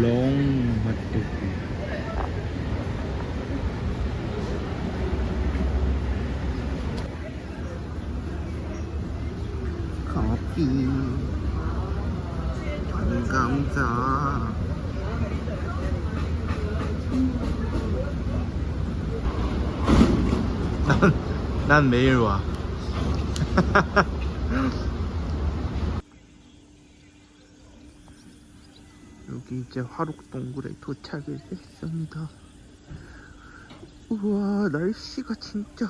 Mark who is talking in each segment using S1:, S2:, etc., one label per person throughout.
S1: 롱 핫도그 커피 감자 난, 난 매일 와 여기 이제 화록동굴에 도착을 했습니다. 우와 날씨가 진짜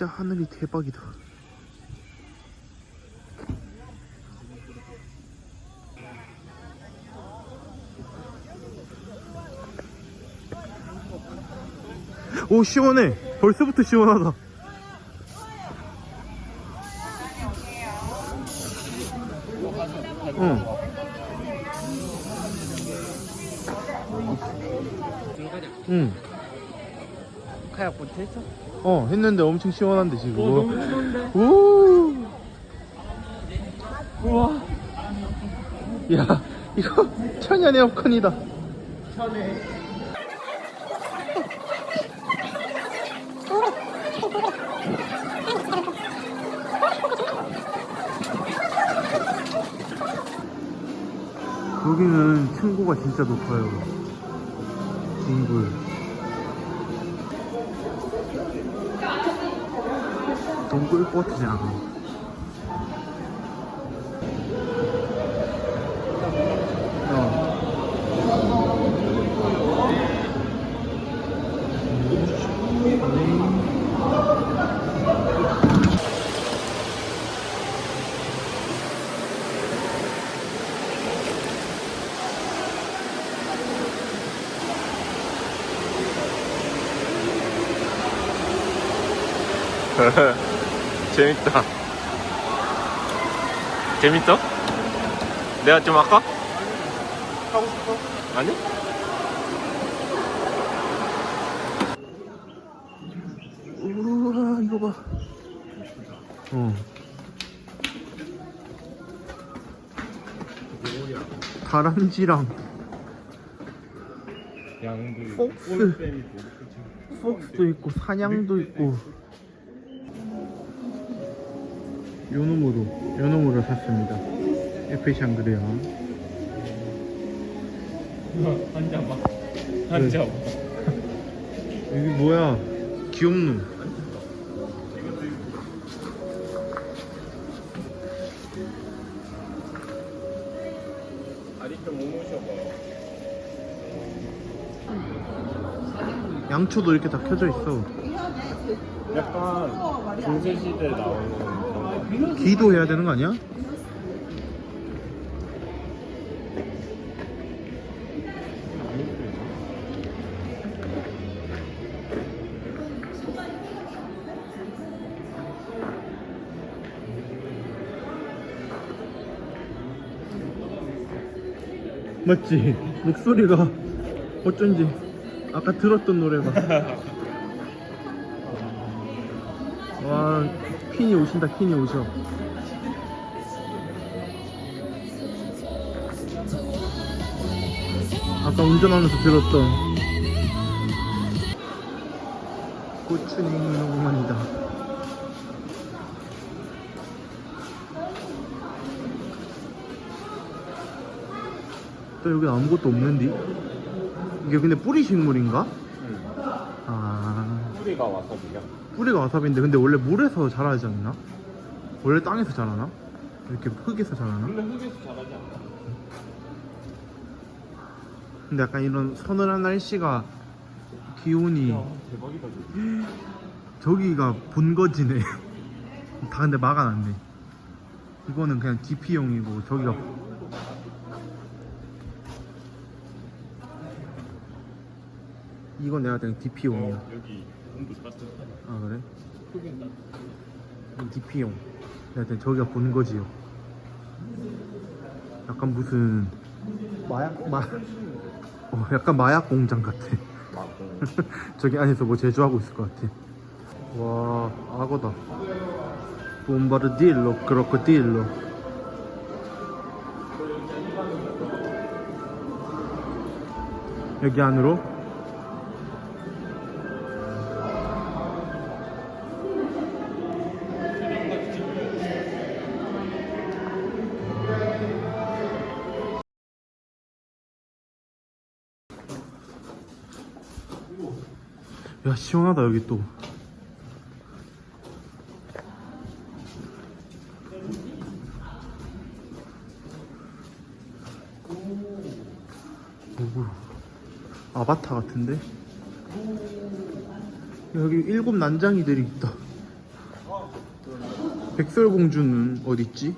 S1: 진짜 하늘이 대박이다. 오 시원해. 벌써부터 시원하다. 응. 응.
S2: 카약 본트 했 어?
S1: 어 했는데 엄청 시원한데 지금.
S2: 어 너무 추운데
S1: 오.
S2: 우와
S1: 야 이거 천연 에어컨이다.
S2: 편해
S1: 여기는 층고가 진짜 높아요. 동굴. 동굴 버트장. 어. 재밌다. 재밌어? 내가 좀 할까? 하고 싶어? 아니? 우와 이거 봐. 어. 다람쥐랑
S2: 양도 있고
S1: 폭스. 폭스도 있고 사냥도 있고 요놈으로 요놈으로 샀습니다. 에페 샹그레아
S2: 앉아봐. 앉아봐.
S1: 여기 뭐야? 귀엽노 양초도 이렇게 다 켜져 있어.
S2: 약간 중세시대 나오는.
S1: 기도해야 되는 거 아니야? 맞지? 목소리가 어쩐지 아까 들었던 노래가 와 퀸이 오신다 퀸이 오셔 아까 운전하면서 들었던 고추냉이 농원이다 또 여기 아무것도 없는데 이게 근데 뿌리 식물인가?
S2: 응.
S1: 아
S2: 뿌리가 와사비야
S1: 뿌리가 와사비인데 근데 원래 물에서 자라지 않나? 원래 땅에서 자라나? 이렇게 흙에서 자라나?
S2: 근데 흙에서 자라지 않나?
S1: 근데 약간 이런 서늘한 날씨가 기온이
S2: 야 대박이다.
S1: 저기가 본거지네 다 근데 막아놨네 이거는 그냥 DP용이고 저기가 이건 내가 그냥 DP용이야
S2: 어, 여기
S1: 아 그래? 이건 DP용 그냥 저기가 본거지요 약간 무슨 마약 마 어, 약간 마약 공장 같아 저기 안에서 뭐 제조하고 있을 것 같아. 와, 악어다. 봄바르딜로, 크로코딜로. 여기 안으로 야 시원하다 여기 또. 오구 아바타 같은데? 여기 일곱 난장이들이 있다. 백설공주는 어딨지?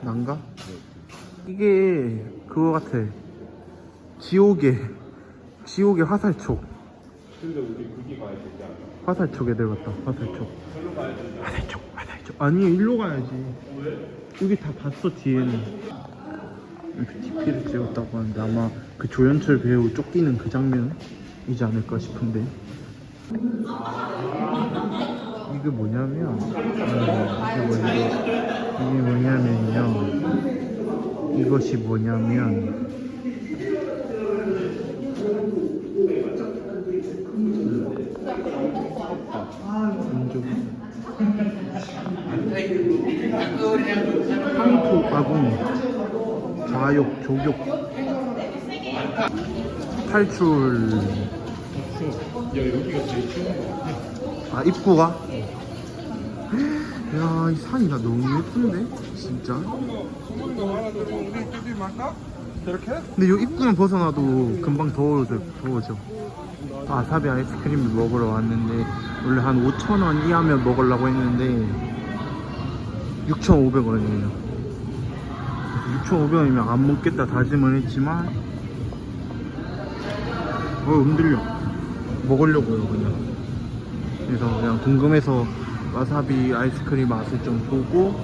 S1: 난가? 이게 그거 같아. 지옥의 지옥의 화살촉
S2: 근데 우리 거기 가야 되지 않아?
S1: 화살촉 애들 같다. 화살촉.
S2: 절로 가야 되지 않아?
S1: 화살촉 화살촉. 아니 일로 가야지. 여기 다 봤어 뒤에는. 이렇게 TP를 찍었다고 하는데 아마 그 조연철 배우 쫓기는 그 장면이지 않을까 싶은데. 이게 뭐냐면 음, 이게 뭐냐 이게 뭐냐면요. 이것이 뭐냐면 황토 아궁 좌욕 조욕 탈출.
S2: 야 여기가 아
S1: 입구가? 야 이 산이 나 너무 예쁜데? 진짜? 근데 요 입구만 벗어나도 금방 더워져 더워져. 아사비 아이스크림을 먹으러 왔는데 원래 한 5,000원 이하면 먹으려고 했는데 6,500원이에요 6,500원이면 안 먹겠다 다짐을 했지만 어 흔들려. 먹으려고요 그냥. 그래서 그냥 궁금해서 와사비 아이스크림 맛을 좀 보고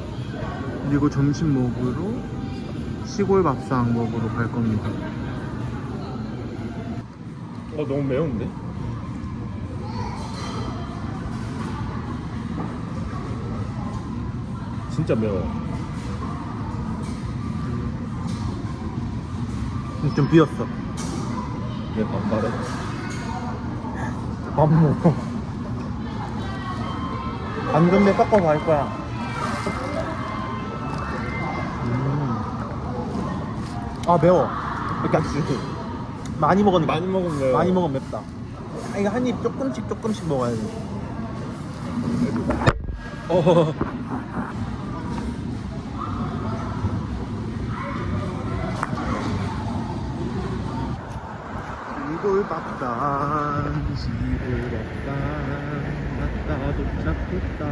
S1: 그리고 점심 먹으러 시골 밥상 먹으러 갈 겁니다.
S2: 어 너무 매운데? 진짜 매워
S1: 좀 비었어.
S2: 왜 반발해?
S1: 밥 먹어. 내 섞어서 할 거야. 음. 아 매워. 그러니까 많이 먹으니까
S2: 많이 먹으면 매워.
S1: 많이 먹으면 맵다. 아, 이거 한 입 조금씩 조금씩 먹어야 돼. 어. 시골 밥상 시골 밥상 왔다 도착했다.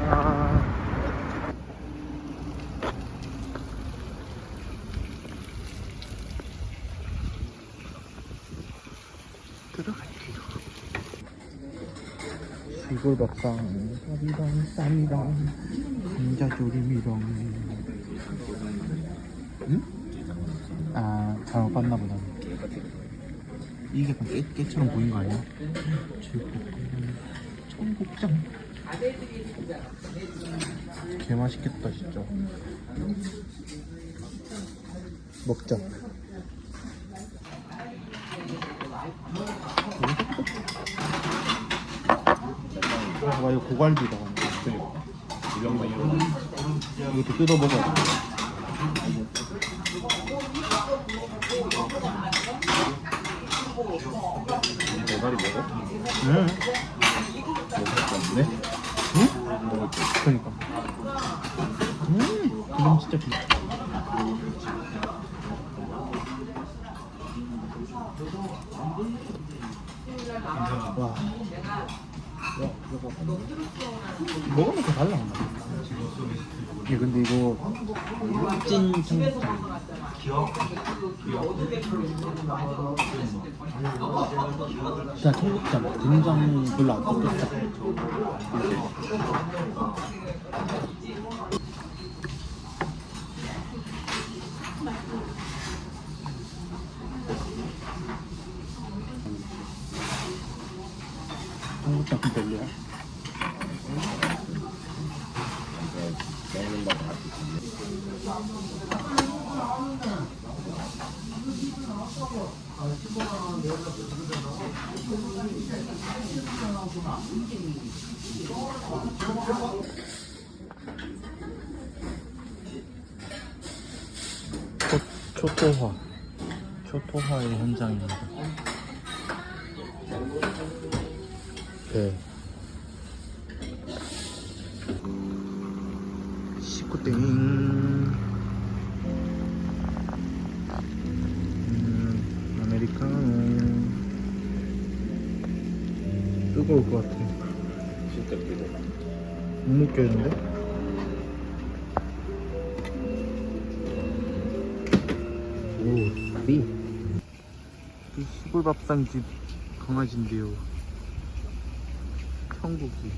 S1: 들어갈게요. 시골 밥상 쌈이랑 쌈이랑 감자조림이랑. 응? 아 잘못 봤나 보다 이게 약간 깨, 깨처럼 보인 거 아니야? 청국장. 개 맛있겠다 진짜. 먹자. 와 이거 고갈비다 이것도 뜯어 먹어야 돼
S2: 대가리 먹어?
S1: 응.
S2: 먹을 거 없 네?
S1: 응? 그러니까. 음, 이건 진짜 좋다. 와. 더 달라. 예, 근데 이거 찐 청국장. 진짜 청국장 된장 별로 안 섞였어. 청국장 좀 별로야. 초토화 초토화의 현장입니다 네. 뜨거울 것 같아
S2: 진짜 뜨거.
S1: 못 먹겠는데? 오, 비. 이 시골 밥상집 강아지인데요. 천국이.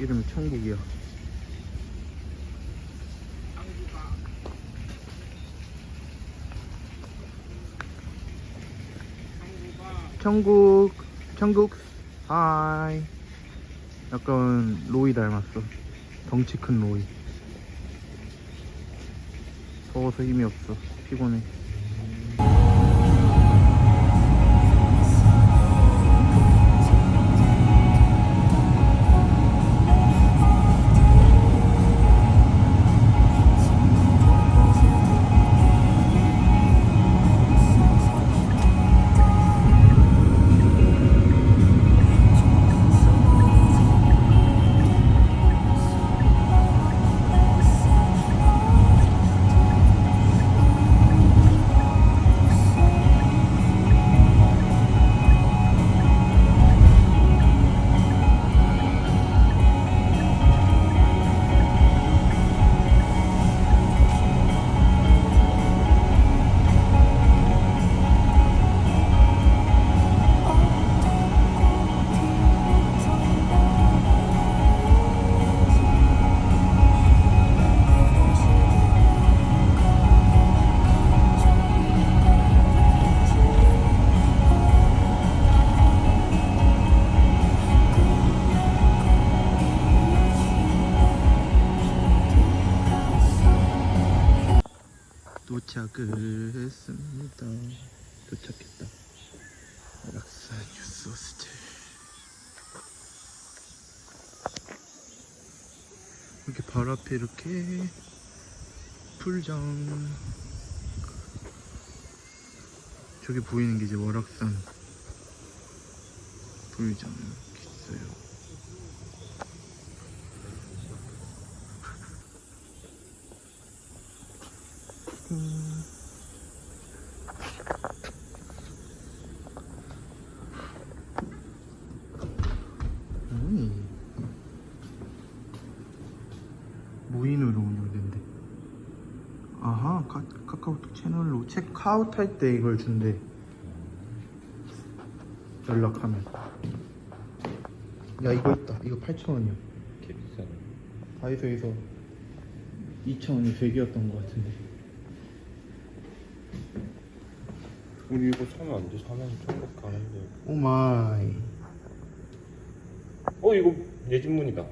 S1: 이름이 천국이야. 천국, 천국, 하이. 약간 로이 닮았어. 덩치 큰 로이. 더워서 힘이 없어. 피곤해. 풀장. 저기 보이는 게 이제 월악산 있어요. 음. 음. 무인으로 운영된대. 아하, 카, 카카오톡 체크아웃 할 때 이걸 준대. 연락하면. 야, 이거 있다. 이거 8,000원이야.
S2: 개 비싸네.
S1: 다이소에서 2,000원이 100이었던 것 같은데.
S2: 우리 이거 사면 안 돼? 사면 천국 가는데.
S1: 오 마이.
S2: 어 이거 내 집문이다.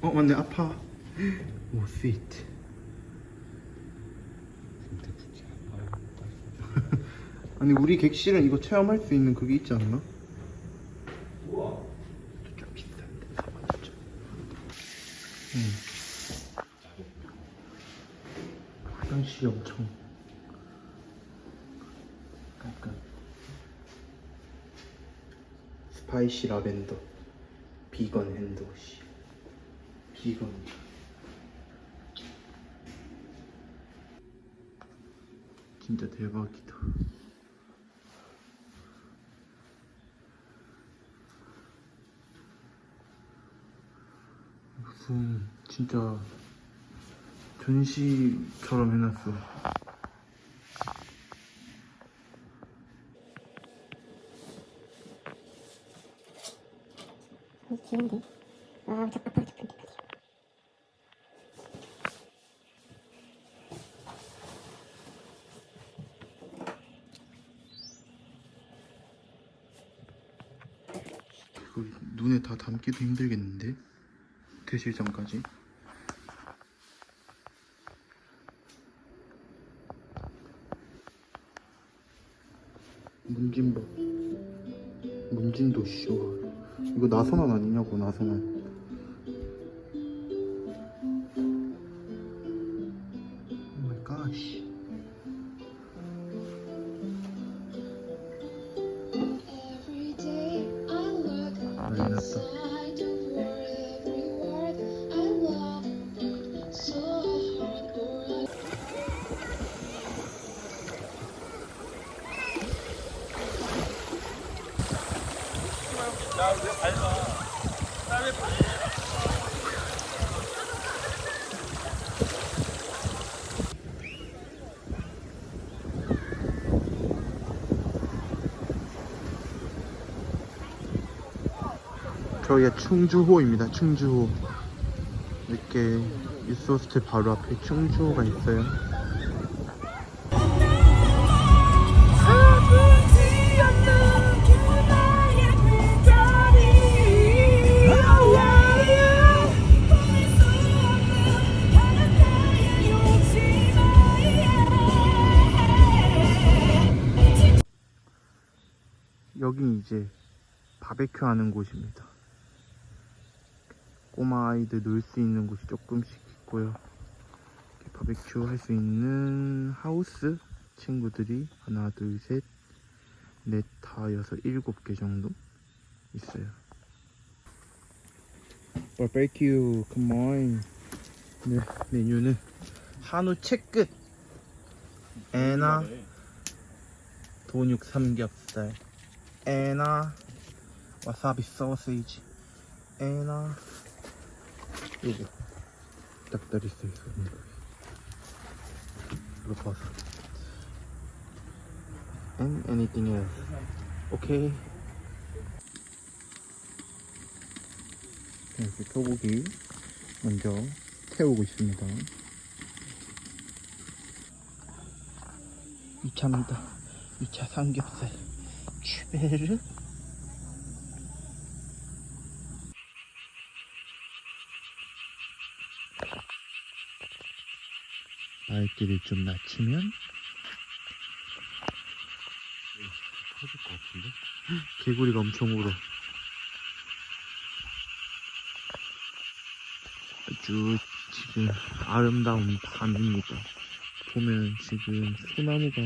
S1: 어, 맞네. 아파. 오, 스위트.
S2: 근데 굳이 안 가요.
S1: 아니 우리 객실은 이거 체험할 수 있는 그게 있지 않나?
S2: 우와.
S1: 좀 비싼데 4만 9천 응 화장실이 엄청 약간 스파이시 라벤더 비건 핸드워시 비건 진짜 대박이다 무슨 진짜 전시처럼 해놨어. 눈에 다 담기도 힘들겠는데? 드실 전까지. 문진버 문진도 쇼 이거 나선안 아니냐고 나선안 저희가 충주호입니다. 충주호. 이렇게 유스호스텔 바로 앞에 충주호가 있어요. 여긴 이제 바베큐 하는 곳입니다. 꼬마 아이들 놀 수 있는 곳이 조금씩 있고요. 이렇게 바베큐 할 수 있는 하우스 친구들이 하나, 둘, 셋, 넷, 다, 여섯, 일곱 개 정도 있어요. 바베큐, 컴온. 네, 메뉴는 한우 채끝, 에나, 돈육 삼겹살, 에나, 와사비 소시지, 에나, 요거 닭다리 써거 이거 봐서. And anything else? 오케이 이렇게 소고기 먼저 태우고 있습니다. 2차입니다. 2차 삼겹살. 추베르 발길을 좀 낮추면?
S2: 터질 것 같은데?
S1: 개구리가 엄청 울어. 아주 지금 아름다운 밤입니다. 보면 지금 소나무가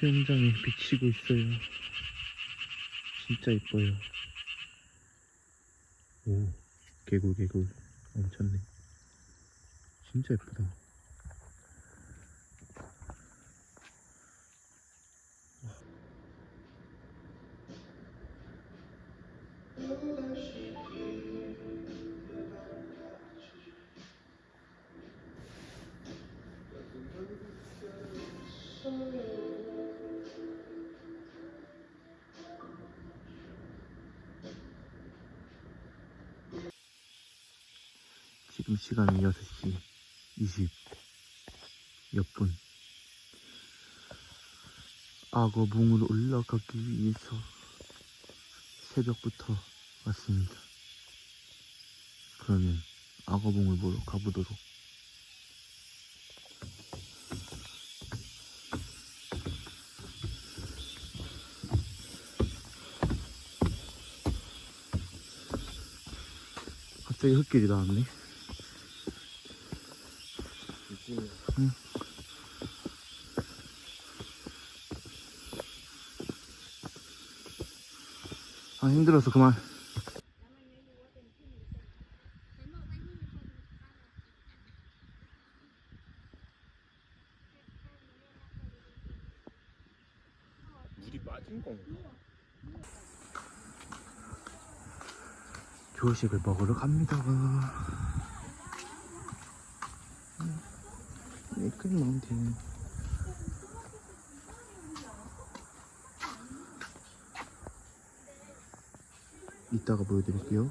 S1: 수영장에 비치고 있어요. 진짜 이뻐요. 오 개굴 개굴. 엄청네. 진짜 예쁘다 시간은 6시 20몇 분. 악어봉으로 올라가기 위해서 새벽부터 왔습니다. 그러면 악어봉을 보러 가보도록. 갑자기 흙길이 나왔네. 아 힘들어서 그만.
S2: 물이 빠진 건가?
S1: 조식을 먹으러 갑니다. 이렇게 먹으면 되네 이따가 보여드릴게요.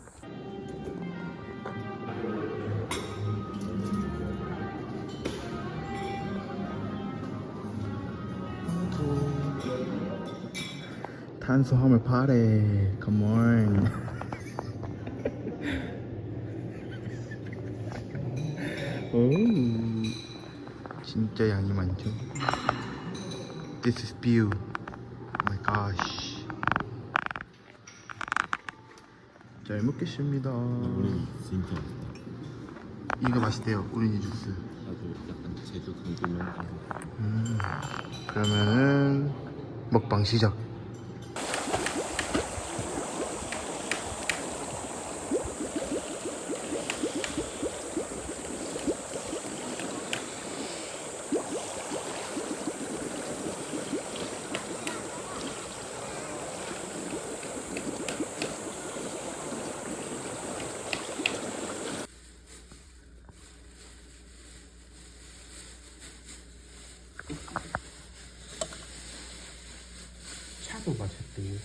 S1: 탄수화물 파래. 컴온 오 진짜 양이 많죠? This is view 아씨. 잘 먹겠습니다.
S2: 진짜 맛있다.
S1: 이거 맛있대요. 오렌지 주스.
S2: 나도 약간 제주 감기면
S1: 음, 그러면은 먹방 시작. 마셨대요.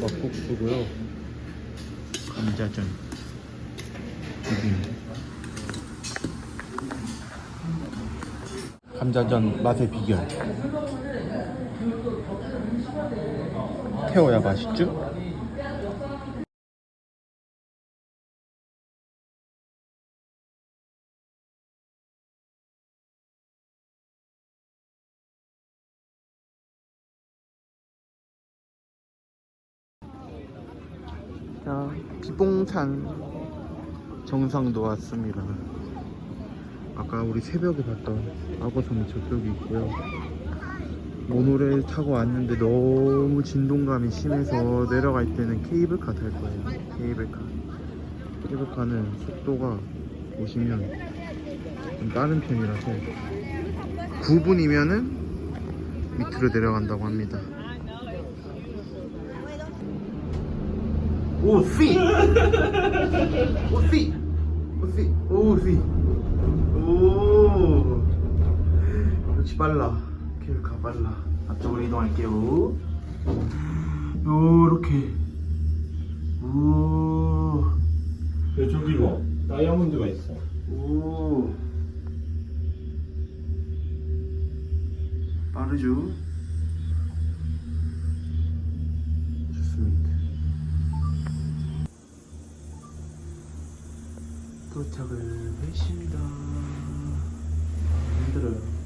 S1: 막국수고요. 감자전. 비빔. 감자전 맛의 비결. 태워야 맛있죠? 자, 비봉산 정상도 왔습니다. 아까 우리 새벽에 봤던 악어섬이 저쪽에 있고요. 모노레일 타고 왔는데 너무 진동감이 심해서 내려갈 때는 케이블카 탈 거예요. 케이블카. 케이블카는 속도가 보시면 좀 빠른 편이라서 9분이면은 밑으로 내려간다고 합니다. 오, 씨! 오, 씨! 오, 씨! 오, 씨! 오. 역시 빨라. 케이블카 빨라. 앞쪽으로 이동할게요. 요렇게. 오,
S2: 야 저기 뭐 다이아몬드가 있어.
S1: 오. 빠르죠? 좋습니다. 도착을 했습니다 힘들어요